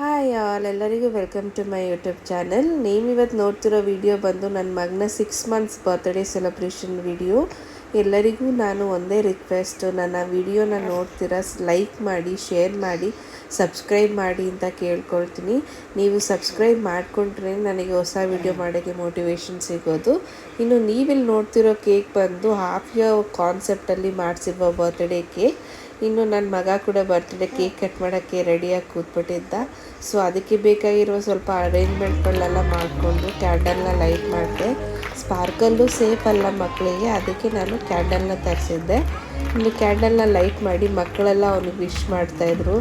Hi all ಎಲ್ಲರಿಗೂ welcome to my YouTube channel ನೀವು ಇವತ್ತು ನೋಡ್ತಿರೋ ವಿಡಿಯೋ ಬಂದು ನನ್ನ ಮಗನ six months birthday celebration video ಎಲ್ಲರಿಗೂ ನಾನು ಒಂದೇ ರಿಕ್ವೆಸ್ಟು ನನ್ನ ವಿಡಿಯೋನ ನೋಡ್ತೀರಾ ಲೈಕ್ ಮಾಡಿ ಶೇರ್ ಮಾಡಿ ಸಬ್ಸ್ಕ್ರೈಬ್ ಮಾಡಿ ಅಂತ ಕೇಳ್ಕೊಳ್ತೀನಿ. ನೀವು ಸಬ್ಸ್ಕ್ರೈಬ್ ಮಾಡಿಕೊಂಡ್ರೆ ನನಗೆ ಹೊಸ ವಿಡಿಯೋ ಮಾಡೋಕ್ಕೆ ಮೋಟಿವೇಶನ್ ಸಿಗೋದು. ಇನ್ನು ನೀವಿಲ್ಲಿ ನೋಡ್ತಿರೋ ಕೇಕ್ ಬಂದು ಹಾಫ್ ಇಯರ್ ಕಾನ್ಸೆಪ್ಟಲ್ಲಿ ಮಾಡಿಸಿರುವ ಬರ್ತ್ಡೇ ಕೇಕ್ ಇನ್ನು ನನ್ನ ಮಗ ಕೂಡ ಬರ್ತ್ಡೇ ಕೇಕ್ ಕಟ್ ಮಾಡೋಕ್ಕೆ ರೆಡಿಯಾಗಿ ಕೂತ್ಬಿಟ್ಟಿದ್ದ. ಸೊ ಅದಕ್ಕೆ ಬೇಕಾಗಿರುವ ಸ್ವಲ್ಪ ಅರೇಂಜ್ಮೆಂಟ್ಗಳನ್ನೆಲ್ಲ ಮಾಡಿಕೊಂಡು ಕ್ಯಾಂಡಲ್ನ ಲೈಟ್ ಮಾಡಿದೆ. ಸ್ಪಾರ್ಕಲ್ಲು ಸೇಫ್ ಅಲ್ಲ ಮಕ್ಕಳಿಗೆ ಅದಕ್ಕೆ ನಾನು ಕ್ಯಾಂಡಲ್ನ ತರಿಸಿದ್ದೆ. ಇನ್ನು ಕ್ಯಾಂಡಲ್ನ ಲೈಟ್ ಮಾಡಿ ಮಕ್ಕಳೆಲ್ಲ ಅವ್ನಿಗೆ ವಿಶ್ ಮಾಡ್ತಾಯಿದ್ರು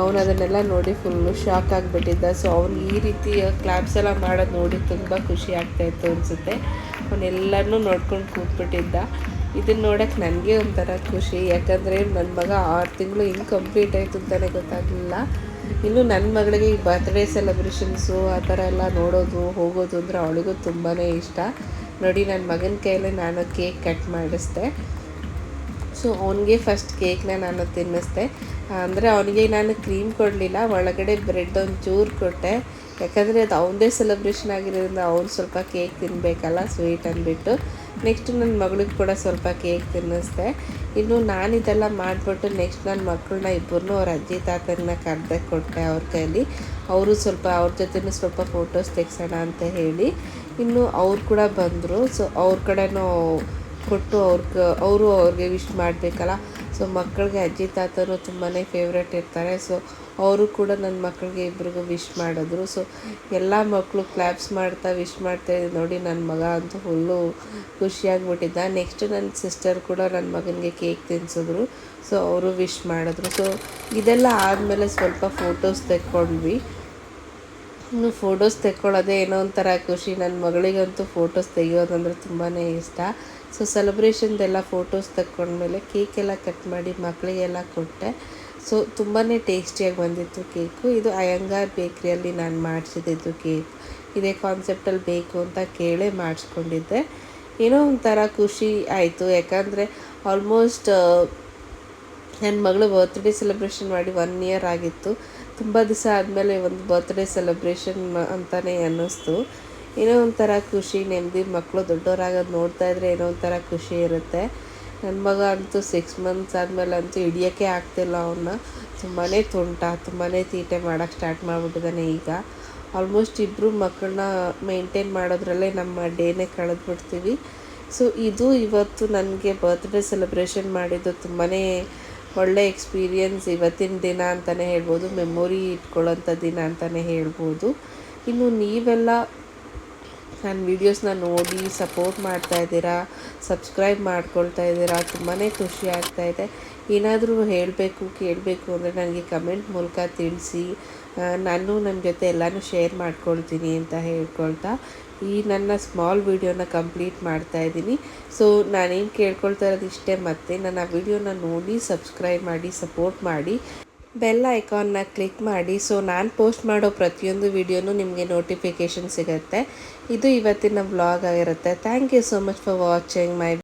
ಅವನು ಅದನ್ನೆಲ್ಲ ನೋಡಿ ಫುಲ್ಲು ಶಾಕ್ ಆಗಿಬಿಟ್ಟಿದ್ದ. ಸೊ ಅವ್ನು ಈ ರೀತಿ ಕ್ಲಾಪ್ಸ್ ಎಲ್ಲ ಮಾಡೋದು ನೋಡಿ ತುಂಬ ಖುಷಿ ಆಗ್ತಾಯಿತ್ತು ಅನಿಸುತ್ತೆ. ಅವನೆಲ್ಲನೂ ನೋಡ್ಕೊಂಡು ಕೂತ್ಬಿಟ್ಟಿದ್ದ. ಇದನ್ನ ನೋಡೋಕ್ಕೆ ನನಗೆ ಒಂಥರ ಖುಷಿ. ಯಾಕಂದರೆ ನನ್ನ ಮಗ ಆರು ತಿಂಗಳು ಹಿಂಗೆ ಕಂಪ್ಲೀಟ್ ಆಯಿತು ಅಂತಲೇ ಗೊತ್ತಾಗಲಿಲ್ಲ. ಇನ್ನು ನನ್ನ ಮಗಳಿಗೆ ಈ ಬರ್ತ್ಡೇ ಸೆಲೆಬ್ರೇಷನ್ಸು ಆ ಥರ ಎಲ್ಲ ನೋಡೋದು, ಹೋಗೋದು ಅಂದರೆ ಅವಳಿಗೂ ತುಂಬಾ ಇಷ್ಟ. ನೋಡಿ ನನ್ನ ಮಗನ ಕೈಯಲ್ಲಿ ನಾನು ಕೇಕ್ ಕಟ್ ಮಾಡಿಸ್ದೆ. ಸೊ ಅವನಿಗೆ ಫಸ್ಟ್ ಕೇಕ್ನ ನಾನು ತಿನ್ನಿಸ್ದೆ. ಅಂದರೆ ಅವನಿಗೆ ನಾನು ಕ್ರೀಮ್ ಕೊಡಲಿಲ್ಲ, ಒಳಗಡೆ ಬ್ರೆಡ್ ಒಂದು ಚೂರು ಕೊಟ್ಟೆ. ಯಾಕಂದರೆ ಅದು ಅವನದೇ ಸೆಲೆಬ್ರೇಷನ್ ಆಗಿರೋದ್ರಿಂದ ಅವ್ನು ಸ್ವಲ್ಪ ಕೇಕ್ ತಿನ್ನಬೇಕಲ್ಲ ಸ್ವೀಟ್ ಅಂದ್ಬಿಟ್ಟು. ನೆಕ್ಸ್ಟ್ ನನ್ನ ಮಗಳಿಗೆ ಕೂಡ ಸ್ವಲ್ಪ ಕೇಕ್ ತಿನ್ನಿಸ್ದೆ. ಇನ್ನು ನಾನು ಇದೆಲ್ಲ ಮಾಡಿಬಿಟ್ಟು ನೆಕ್ಸ್ಟ್ ನನ್ನ ಮಕ್ಕಳನ್ನ ಇಬ್ಬರನ್ನೂ ಅವ್ರ ಅಜ್ಜಿ ತಾತನ ಕರೆದೆ ಕೊಟ್ಟೆ ಅವ್ರ ಕೈಯಲ್ಲಿ ಅವರು ಸ್ವಲ್ಪ ಅವ್ರ ಜೊತೆನೂ ಸ್ವಲ್ಪ ಫೋಟೋಸ್ ತೆಗ್ಸೋಣ ಅಂತ ಹೇಳಿ. ಇನ್ನು ಅವ್ರು ಕೂಡ ಬಂದರು. ಸೊ ಅವ್ರ ಕಡೆನೂ ಕೊಟ್ಟು ಅವ್ರಿಗೆ ಅವರು ಅವ್ರಿಗೆ ವಿಶ್ ಮಾಡಬೇಕಲ್ಲ. ಸೊ ಮಕ್ಕಳಿಗೆ ಅಜ್ಜಿ ತಾತರು ತುಂಬಾ ಫೇವ್ರೇಟ್ ಇರ್ತಾರೆ. ಸೊ ಅವರು ಕೂಡ ನನ್ನ ಮಕ್ಕಳಿಗೆ ಇಬ್ರಿಗೂ ವಿಶ್ ಮಾಡಿದ್ರು. ಸೊ ಎಲ್ಲ ಮಕ್ಕಳು ಕ್ಲಾಪ್ಸ್ ಮಾಡ್ತಾ ವಿಶ್ ಮಾಡ್ತಾ ನೋಡಿ ನನ್ನ ಮಗ ಅಂತೂ ಫುಲ್ಲು ಖುಷಿಯಾಗ್ಬಿಟ್ಟಿದ್ದ. ನೆಕ್ಸ್ಟ್ ನನ್ನ ಸಿಸ್ಟರ್ ಕೂಡ ನನ್ನ ಮಗನಿಗೆ ಕೇಕ್ ತಿನ್ಸಿದ್ರು. ಸೊ ಅವರು ವಿಶ್ ಮಾಡಿದ್ರು. ಸೊ ಇದೆಲ್ಲ ಆದಮೇಲೆ ಸ್ವಲ್ಪ ಫೋಟೋಸ್ ತೆಕ್ಕೊಂಡ್ವಿ. ಇನ್ನು ಫೋಟೋಸ್ ತೆಕ್ಕೊಳ್ಳೋದೇ ಏನೋ ಒಂಥರ ಖುಷಿ. ನನ್ನ ಮಗಳಿಗಂತೂ ಫೋಟೋಸ್ ತೆಗಿಯೋದಂದ್ರೆ ತುಂಬಾ ಇಷ್ಟ. ಸೊ ಸೆಲೆಬ್ರೇಷನ್ದೆಲ್ಲ ಫೋಟೋಸ್ ತಕ್ಕೊಂಡ್ಮೇಲೆ ಕೇಕೆಲ್ಲ ಕಟ್ ಮಾಡಿ ಮಕ್ಕಳಿಗೆಲ್ಲ ಕೊಟ್ಟೆ. ಸೊ ತುಂಬಾ ಟೇಸ್ಟಿಯಾಗಿ ಬಂದಿತ್ತು ಕೇಕು. ಇದು ಅಯ್ಯಂಗಾರ್ ಬೇಕ್ರಿಯಲ್ಲಿ ನಾನು ಮಾಡಿಸಿದ್ದು ಕೇಕ್. ಇದೇ ಕಾನ್ಸೆಪ್ಟಲ್ಲಿ ಬೇಕು ಅಂತ ಕೇಳೇ ಮಾಡಿಸ್ಕೊಂಡಿದ್ದೆ. ಏನೋ ಒಂಥರ ಖುಷಿ ಆಯಿತು. ಯಾಕಂದರೆ ಆಲ್ಮೋಸ್ಟ್ ನನ್ನ ಮಗಳು ಬರ್ತ್ಡೇ ಸೆಲೆಬ್ರೇಷನ್ ಮಾಡಿ ಒನ್ ಇಯರ್ ಆಗಿತ್ತು. ತುಂಬ ದಿವಸ ಆದಮೇಲೆ ಒಂದು ಬರ್ತ್ಡೇ ಸೆಲೆಬ್ರೇಷನ್ ಅಂತಲೇ ಅನ್ನಿಸ್ತು. ಏನೋ ಒಂಥರ ಖುಷಿ, ನೆಮ್ಮದಿ ಮಕ್ಕಳು ದೊಡ್ಡವರಾಗೋದು ನೋಡ್ತಾ ಇದ್ರೆ ಏನೋ ಒಂಥರ ಖುಷಿ ಇರುತ್ತೆ. ನನ್ನ ಮಗ ಅಂತೂ ಸಿಕ್ಸ್ ಮಂತ್ಸ್ ಆದಮೇಲೆ ಅಂತೂ ಹಿಡಿಯೋಕ್ಕೆ ಆಗ್ತಿಲ್ಲ ಅವನ್ನ ತುಂಬಾ ತುಂಟ ತುಂಬಾ ತೀಟೆ ಮಾಡೋಕ್ಕೆ ಸ್ಟಾರ್ಟ್ ಮಾಡಿಬಿಟ್ಟಿದ್ದಾನೆ ಈಗ. ಆಲ್ಮೋಸ್ಟ್ ಇಬ್ಬರು ಮಕ್ಕಳನ್ನ ಮೇಂಟೈನ್ ಮಾಡೋದ್ರಲ್ಲೇ ನಮ್ಮ ಡೇನೇ ಕಳೆದ್ಬಿಡ್ತೀವಿ. ಸೊ ಇದು ಇವತ್ತು ನನಗೆ ಬರ್ತ್ಡೇ ಸೆಲೆಬ್ರೇಷನ್ ಮಾಡಿದ್ದು ತುಂಬಾ ಒಳ್ಳೆ ಎಕ್ಸ್ಪೀರಿಯನ್ಸ್ ಇವತ್ತಿನ ದಿನ ಅಂತಲೇ ಹೇಳ್ಬೋದು. ಮೆಮೊರಿ ಇಟ್ಕೊಳ್ಳೋಂಥ ದಿನ ಅಂತಲೇ ಹೇಳ್ಬೋದು. ಇನ್ನು ನೀವೆಲ್ಲ ನನ್ನ ವೀಡಿಯೋಸ್ನ ನೋಡಿ ಸಪೋರ್ಟ್ ಮಾಡ್ತಾ ಇದ್ದೀರಾ ಸಬ್ಸ್ಕ್ರೈಬ್ ಮಾಡ್ಕೊಳ್ತಾ ಇದ್ದೀರಾ ತುಂಬಾ ಖುಷಿ ಆಗ್ತಾ ಇದೆ. ಏನಾದರೂ ಹೇಳಬೇಕು, ಕೇಳಬೇಕು ಅಂದರೆ ನನಗೆ ಕಮೆಂಟ್ ಮೂಲಕ ತಿಳಿಸಿ. ನಾನು ನನ್ನ ಜೊತೆ ಎಲ್ಲನೂ ಶೇರ್ ಮಾಡ್ಕೊಳ್ತೀನಿ ಅಂತ ಹೇಳ್ಕೊಳ್ತಾ ಈ ನನ್ನ ಸ್ಮಾಲ್ ವೀಡಿಯೋನ ಕಂಪ್ಲೀಟ್ ಮಾಡ್ತಾ ಇದ್ದೀನಿ. ಸೊ ನಾನೇನು ಕೇಳ್ಕೊಳ್ತಾ ಇರೋದು ಇಷ್ಟೇ, ಮತ್ತೆ ನನ್ನ ವಿಡಿಯೋನ ನೋಡಿ ಸಬ್ಸ್ಕ್ರೈಬ್ ಮಾಡಿ ಸಪೋರ್ಟ್ ಮಾಡಿ. ಬೆಲ್ ಐಕಾನ್ನ ಕ್ಲಿಕ್ ಮಾಡಿ. ಸೊ ನಾನು ಪೋಸ್ಟ್ ಮಾಡೋ ಪ್ರತಿಯೊಂದು ವಿಡಿಯೋನೂ ನಿಮಗೆ ನೋಟಿಫಿಕೇಷನ್ ಸಿಗುತ್ತೆ. ಇದು ಇವತ್ತಿನ ವ್ಲಾಗ್ ಆಗಿರುತ್ತೆ. Thank you so much for watching my